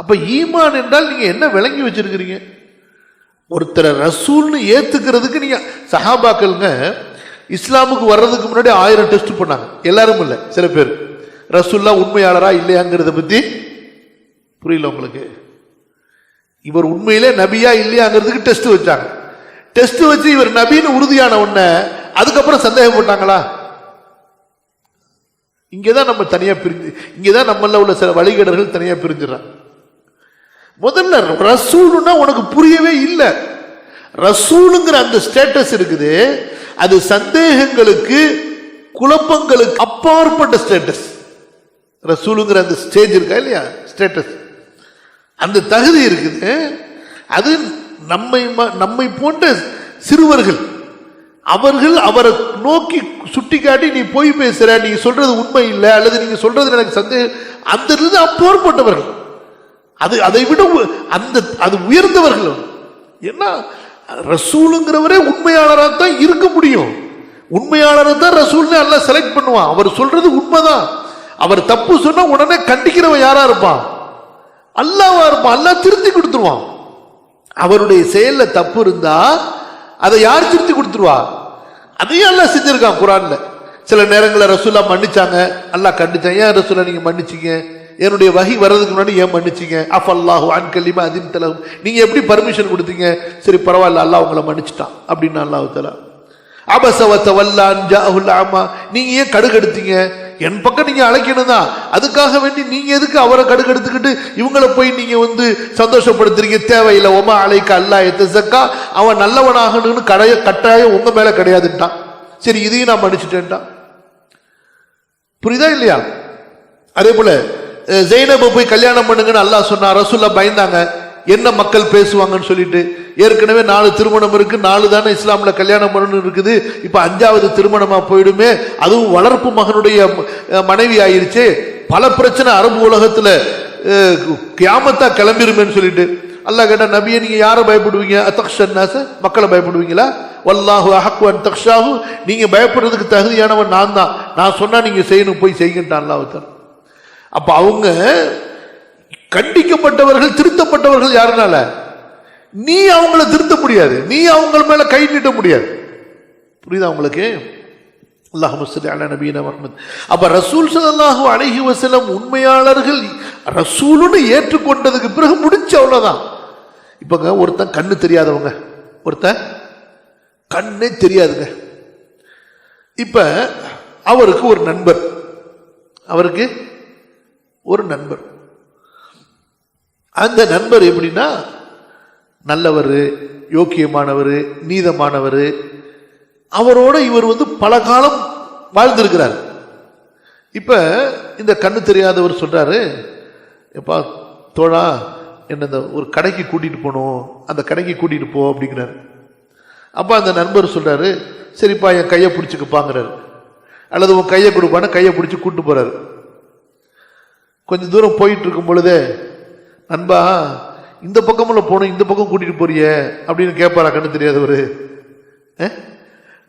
அப்போ ஈமான் என்றால் நீங்கள் என்ன விளங்கி வச்சிருக்கிறீங்க? ஒருத்தரை ரசூல்னு ஏற்றுக்கிறதுக்கு நீங்கள் சஹாபாக்கள்ங்க இஸ்லாமுக்கு வர்றதுக்கு முன்னாடி ஆயிரம் டெஸ்ட் பண்ணாங்க. எல்லாரும் இல்லை சில பேர். ரசூல்லா உண்மையாளரா இல்லையாங்கிறத பற்றி புரியல உங்களுக்கு. இவர் உண்மையிலே நபியா இல்லையாங்கிறதுக்கு டெஸ்ட் வச்சாங்க. டெஸ்ட் வச்சு இவர் நபின்னு உறுதியான உடனே அதுக்கப்புறம் சந்தேகப்பட்டாங்களா இங்கதான் நம்ம தனியாக பிரிஞ்சு இங்கே தான் நம்மள உள்ள சில வழிகடர்கள் தனியாக பிரிஞ்சிடறாங்க முதல்ல ரசூலுன்னா உனக்கு புரியவே இல்லை. ரசூலுங்கிற அந்த ஸ்டேட்டஸ் இருக்குது அது சந்தேகங்களுக்கு குழப்பங்களுக்கு அப்பாற்பட்ட ஸ்டேட்டஸ் ரசூலுங்கிற அந்த ஸ்டேஜ் இருக்கா இல்லையா? ஸ்டேட்டஸ் அந்த தகுதி இருக்குது அது நம்மை ம- நம்மை போன்ற சிறுவர்கள் அவர்கள் அவரை நோக்கி சுட்டி காட்டி நீ போய் பேசுற நீ சொல்றது உண்மை இல்லை அல்லது நீங்க சொல்றது எனக்கு சந்தேகம் அந்த இருந்து அப்போற்பட்டவர்கள். அது அதை விட அந்த அது உயர்ந்தவர்கள் ஏன்னா ரசூலுங்கிறவரே உண்மையாளராக தான் இருக்க முடியும். உண்மையாளரை தான் ரசூல்னு எல்லாம் செலக்ட் பண்ணுவான். அவர் சொல்றது உண்மைதான். அவர் தப்பு சொன்னா உடனே கண்டிக்கிறவன் யாரா இருப்பான்? அல்லாவா இருப்பான். அல்லா திருத்தி கொடுத்துருவான். அவருடைய செயல்ல தப்பு இருந்தா அதை யார் திருத்தி கொடுத்துருவா? அதையும் அல்லா செஞ்சிருக்கான் குரான்ல. சில நேரங்களில் ரசூல்லா மன்னிச்சாங்க. அல்லா கண்டிச்சாங்க ஏன் ரசூல்லா நீங்க மன்னிச்சீங்க? என்னுடைய வகை வர்றதுக்கு முன்னாடி ஏன் மன்னிச்சீங்க? அஃப் அல்லாஹூ அன் அதின் தலகும் நீங்க எப்படி பர்மிஷன் கொடுத்தீங்க? சரி பரவாயில்ல அல்லாஹ் உங்களை மன்னிச்சிட்டான் அப்படின்னு அல்லாஹ் தலா அபசவத்த வல்லான் ஜாஹுல் ஆமா நீங்க ஏன் கடுகெடுத்தீங்க? என் பக்கம் நீங்க அழைக்கணும் தான். அதுக்காக வேண்டி நீங்க எதுக்கு அவரை கடுகெடுத்துக்கிட்டு இவங்களை போய் நீங்க வந்து சந்தோஷப்படுத்துறீங்க? தேவையில்லை. ஒமா அழைக்க அல்லா எத்தசக்கா. அவன் நல்லவனாகணும்னு கடைய கட்டாயம் உங்க மேல கிடையாதுட்டான் சரி இதையும் நான் மன்னிச்சுட்டேன்ட்டான். புரியுதா இல்லையா? அதே போல ஜெயினபை போய் கல்யாணம் பண்ணுங்கன்னு அல்லாஹ் சொன்னா ரசூல்லா பயந்தாங்க. என்ன மக்கள் பேசுவாங்கன்னு சொல்லிட்டு. ஏற்கனவே நாலு திருமணம் இருக்கு. நாலு தானே இஸ்லாம்ல கல்யாணம் பண்ணணும் இருக்குது. இப்ப அஞ்சாவது திருமணமா போயிடுமே. அதுவும் வளர்ப்பு மகனுடைய மனைவி ஆயிருச்சு பல பிரச்சனை அரபு உலகத்துல கியாமத்தா கிளம்பிருமேன்னு சொல்லிட்டு. அல்லாஹ் கேட்டா நபியை நீங்க யாரை பயப்படுவீங்க? அத்தக்ஷன்னாச மக்களை பயப்படுவீங்களா? வல்லாஹு அஹக்கு அன் தக்ஷாஹு. நீங்க பயப்படுறதுக்கு தகுதியானவன் நான் தான் நான் சொன்னா நீங்க செய்யணும். போய் செய்கின்றான் அல்லாஹ் அப்ப அவங்க கண்டிக்கப்பட்டவர்கள் திருத்தப்பட்டவர்கள் யாருனால? நீ அவங்கள திருத்த முடியாது. நீ அவங்க மேல கை நீட்ட முடியாது. புரியுதா உங்களுக்கு? அப்ப ரசூல் ஸல்லல்லாஹு அலைஹி உண்மையாளர்கள் ரசூலுன்னு ஏற்றுக்கொண்டதுக்கு பிறகு முடிச்சு அவ்வளவுதான். இப்பங்க ஒருத்தன் கண்ணு தெரியாதவங்க ஒருத்தன் கண்ணே தெரியாதுங்க. இப்ப அவருக்கு ஒரு நண்பர். அவருக்கு ஒரு நண்பர். அந்த நண்பர் எப்படின்னா நல்லவர் யோக்கியமானவர் நீதமானவர். அவரோட இவர் வந்து பல காலம் வாழ்ந்திருக்கிறார். இப்போ இந்த கண்ணு தெரியாதவர் சொல்கிறாரு எப்பா தோழா என்ன இந்த ஒரு கடைக்கு கூட்டிகிட்டு போகணும் அந்த கடைக்கு கூட்டிகிட்டு போ அப்படிங்கிறாரு. அப்போ அந்த நண்பர் சொல்கிறாரு சரிப்பா என் கையை பிடிச்சிக்கப்பாங்கிறாரு. அல்லது உன் கையை கொடுப்பான்னு கையை பிடிச்சி கூப்பிட்டு போகிறாரு கொஞ்சம் தூரம் போயிட்டு இருக்கும் பொழுதே நண்பா இந்த பக்கமுள்ள போகணும் இந்த பக்கம் கூட்டிகிட்டு போறியே அப்படின்னு கேட்பாரா கண்ணு தெரியாதவர்.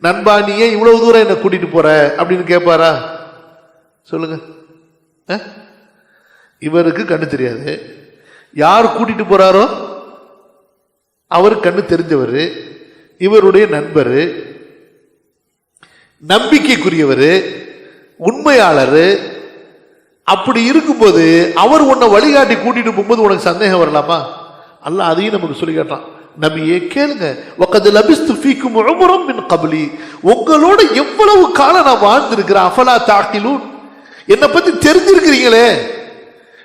நண்பா நீ ஏன் இவ்வளவு தூரம் என்னை கூட்டிகிட்டு போற? அப்படின்னு கேட்பாரா. சொல்லுங்க. இவருக்கு கண்ணு தெரியாது. யார் கூட்டிகிட்டு போகிறாரோ அவர் கண்ணு தெரிஞ்சவர் இவருடைய நண்பர் நம்பிக்கைக்குரியவர் உண்மையாளர் அப்படி இருக்கும்போது அவர் உன்னை வழிகாட்டி கூட்டிட்டு போகும்போது உனக்கு சந்தேகம் வரலாமா? அல்ல அதையும் நமக்கு சொல்லி காட்டான் நபியே கேளுங்க. ஒக்கது லபிஸ்து ஃபீக்கும் ரொம்ப மின் கபலி. உங்களோட எவ்வளவு காலம் நான் வாழ்ந்திருக்கிறேன்? அஃபலா தாக்கிலூன். என்னை பத்தி தெரிஞ்சிருக்கிறீங்களே?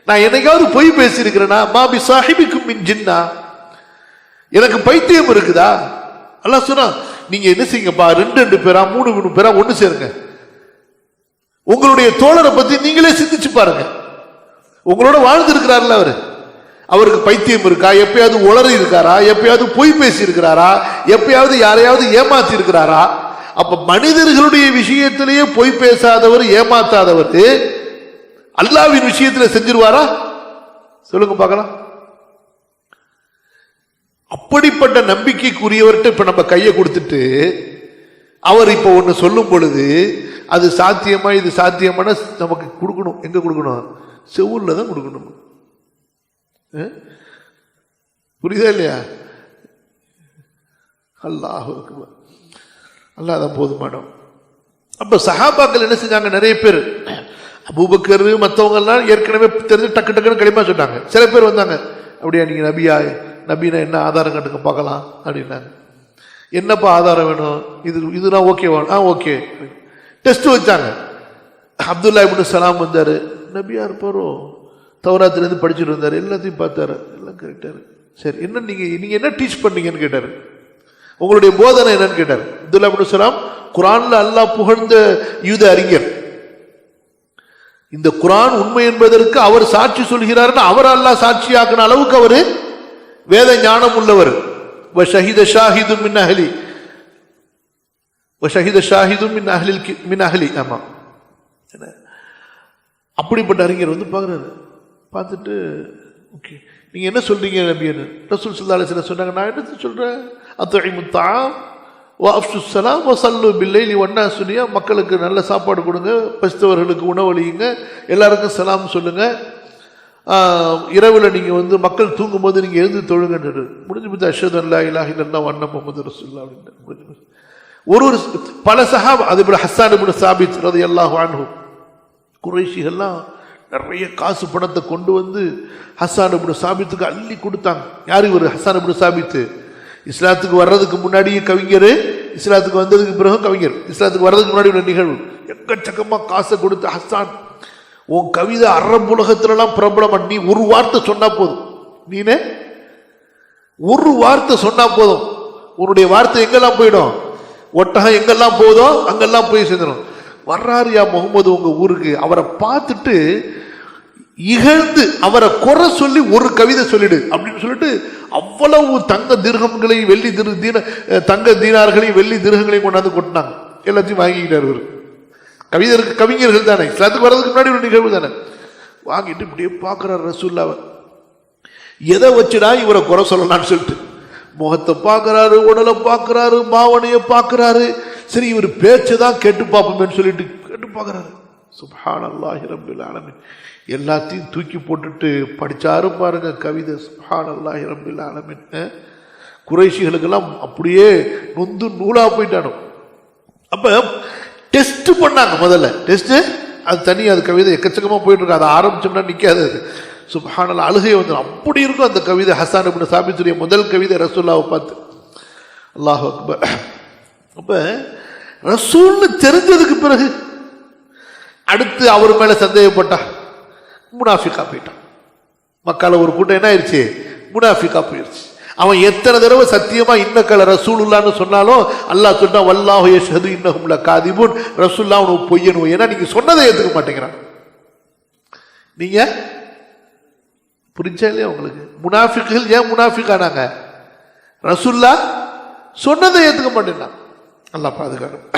நான் என்னைக்காவது பொய் பேசியிருக்கிறேனா? மாபி சாஹிபிக்கும் மின் ஜின்னா. எனக்கு பைத்தியம் இருக்குதா? அல்ல சொன்னா நீங்க என்ன செய்யுங்கப்பா? ரெண்டு ரெண்டு பேரா மூணு மூணு பேரா ஒன்று சேருங்க. உங்களுடைய தோழரை பத்தி நீங்களே சிந்திச்சு பாருங்க. உங்களோட வாழ்ந்திருக்கிறார்ல அவரு. அவருக்கு பைத்தியம் இருக்கா? எப்பயாவது உளறி இருக்காரா? எப்பயாவது பொய் பேசி இருக்கிறாரா எப்பயாவது யாரையாவது ஏமாத்தி இருக்கிறாரா அப்ப மனிதர்களுடைய விஷயத்திலேயே பொய் பேசாதவர் ஏமாத்தாதவர் அல்லாவின் விஷயத்துல செஞ்சிருவாரா? சொல்லுங்க பார்க்கலாம். அப்படிப்பட்ட நம்பிக்கைக்குரியவர்கிட்ட இப்ப நம்ம கையை கொடுத்துட்டு அவர் இப்போ ஒன்று சொல்லும் பொழுது அது சாத்தியமா இது சாத்தியமான நமக்கு கொடுக்கணும். எங்கே கொடுக்கணும்? செவ்வூரில் தான் கொடுக்கணும். புரியுதா இல்லையா? அல்லாஹ் அல்லாஹ் தான் போதுமானோம் அப்போ சஹாபாக்கள் என்ன செஞ்சாங்க? நிறைய பேர். அபூபக்கர் மற்றவங்கெல்லாம் ஏற்கனவே தெரிஞ்சு டக்கு டக்குன்னு களிமா சொன்னாங்க சில பேர் வந்தாங்க. அப்படியா நீங்கள் நபியா? நபினா என்ன ஆதாரம் கட்டுங்க பார்க்கலாம் அப்படின்னாங்க. என்னப்பா ஆதாரம் வேணும்? இது இதுனா ஓகேவா? ஆ ஓகே. டெஸ்ட் வச்சாங்க. அப்துல்லா இப்படி சலாம் வந்தார். நபியார் போகிறோம் தவராத்துலேருந்து படிச்சுட்டு இருந்தாரு எல்லாத்தையும் பார்த்தாரு. எல்லாம் கரெக்டாக சரி என்ன நீங்கள் நீங்கள் என்ன டீச் பண்ணீங்கன்னு கேட்டார். உங்களுடைய போதனை என்னன்னு கேட்டார். அப்துல்லா சலாம் குரான்ல அல்லாஹ் புகழ்ந்த யூத அறிஞர். இந்த குரான் உண்மை என்பதற்கு அவர் சாட்சி சொல்கிறார்னு அவர் அல்லாஹ் சாட்சியாக்கின அளவுக்கு அவர் வேத ஞானம் உள்ளவர். ஷஹித ஷாஹிது மின்னஹலி ஷஹித ஷாஹிதும் மின் அஹ்லில் மின் அஹ்லி ஆமா என்ன? அப்படிப்பட்ட அறிஞர் வந்து பார்க்குறாரு. பார்த்துட்டு ஓகே நீங்கள் என்ன சொல்கிறீங்க நபியன்னு ரசூல் சல்லா சில சொன்னாங்க நான் என்ன சொல்கிறேன் அத்தொழி முத்தாம் வா அப்சு சலாம் வசல்லு பில்லைலி ஒன்னா சுனியா மக்களுக்கு நல்ல சாப்பாடு கொடுங்க பசித்தவர்களுக்கு உணவளியுங்க எல்லாருக்கும் சலாம் சொல்லுங்கள் இரவில் நீங்கள் வந்து மக்கள் தூங்கும்போது நீங்கள் எழுந்து தொழுங்கன்னு முடிஞ்சு போச்சு. அஷத் அல்லா இலாஹ் வண்ண முகமது ரசூல்லா அப்படின்னு முடிஞ்சு போச்சு. ஒரு ஒரு பல சஹாப் அதே போல ஹஸ்ஸான் இப்னு சாபித் ரலியல்லாஹு அன்ஹு குறைஷிகள்லாம் நிறைய காசு பணத்தை கொண்டு வந்து ஹஸ்ஸான் இப்னு சாபித்துக்கு அள்ளி கொடுத்தாங்க. யார் இவர்? ஹஸ்ஸான் இப்னு சாபித்து. இஸ்லாத்துக்கு வர்றதுக்கு முன்னாடியே கவிஞர் இஸ்லாத்துக்கு வந்ததுக்கு பிறகு கவிஞர். இஸ்லாத்துக்கு வர்றதுக்கு முன்னாடி உள்ள நிகழ்வு. எக்கச்சக்கமாக காசை கொடுத்து ஹஸ்ஸான். உன் கவிதை அரபுலகத்துலலாம் பிரபலமாக நீ ஒரு வார்த்தை சொன்னால் போதும். நீனே? ஒரு வார்த்தை சொன்னால் போதும். உன்னுடைய வார்த்தை எங்கெல்லாம் போயிடும்? ஒட்டகம் எங்கெல்லாம் போதோ அங்கெல்லாம் போய் சேர்ந்துடும் வர்றாரியா முகமது உங்கள் ஊருக்கு? அவரை பார்த்துட்டு இகழ்ந்து அவரை குறை சொல்லி ஒரு கவிதை சொல்லிடு அப்படின்னு சொல்லிட்டு அவ்வளவு தங்க திருகங்களையும் வெள்ளி திரு தீன தங்க தீனார்களையும் வெள்ளி திருகங்களையும் கொண்டாந்து கொட்டினாங்க. எல்லாத்தையும் வாங்கிக்கிட்டார் இவர். கவிதருக்கு கவிஞர்கள் தானே. இஸ்லாத்துக்கு வர்றதுக்கு முன்னாடி ஒரு நிகழ்வு தானே. வாங்கிட்டு இப்படியே பார்க்குறாரு ரசூல்லாவை எதை வச்சுடா இவரை குறை சொல்லலாம்னு சொல்லிட்டு. முகத்தை பார்க்குறாரு உடலை பார்க்குறாரு பாவனையை பார்க்குறாரு. சரி இவர் பேச்சை தான் கேட்டு பார்ப்போமேன்னு சொல்லிட்டு கேட்டு பார்க்குறாரு. சுபஹான் அல்லாஹி ரபில் ஆலமின். எல்லாத்தையும் தூக்கி போட்டுட்டு படித்தாரு பாருங்க கவிதை. சுபஹான் அல்லாஹி ரபில் ஆலமின் குறைஷிகளுக்கெல்லாம் அப்படியே நொந்து நூலாக போயிட்டானோ? அப்போ டெஸ்ட்டு பண்ணாங்க முதல்ல. டெஸ்ட்டு அது தனி அது கவிதை எக்கச்சக்கமாக போயிட்டுருக்கு அதை ஆரம்பிச்சோம்னா நிற்காது அது. சுபஹானல் அழுகையை வந்து அப்படி இருக்கும் அந்த கவிதை ஹசான் இப்படி சாபித்துடைய முதல் கவிதை ரசூல்லாவை பார்த்து. அல்லாஹ் அக்பர். அப்போ ரசூல்னு தெரிஞ்சதுக்கு பிறகு அடுத்து அவர் மேலே சந்தேகப்பட்டா முனாஃபிகா போயிட்டான். மக்களை ஒரு கூட்டம் என்ன ஆயிடுச்சு முனாஃபிகா போயிடுச்சு அவன் எத்தனை தடவை சத்தியமா இன்னக்கல ரசூலுல்லான்னு சொன்னாலும் அல்லாஹ் சொன்னா வல்லாஹு யஷது இன்னகும்ல காதிபுன் ரசூல்லா உனக்கு பொய்யணும் ஏன்னா நீங்க சொன்னதை ஏத்துக்க மாட்டேங்கிறான். நீங்க புரிஞ்சா இல்லையா உங்களுக்கு. முனாஃபிக்குகள் ஏன் முனாஃபிக்கானாங்க? ரசுல்லா சொன்னதை ஏற்றுக்க மாட்டேன்னா நல்லா பாதுகாக்கணும்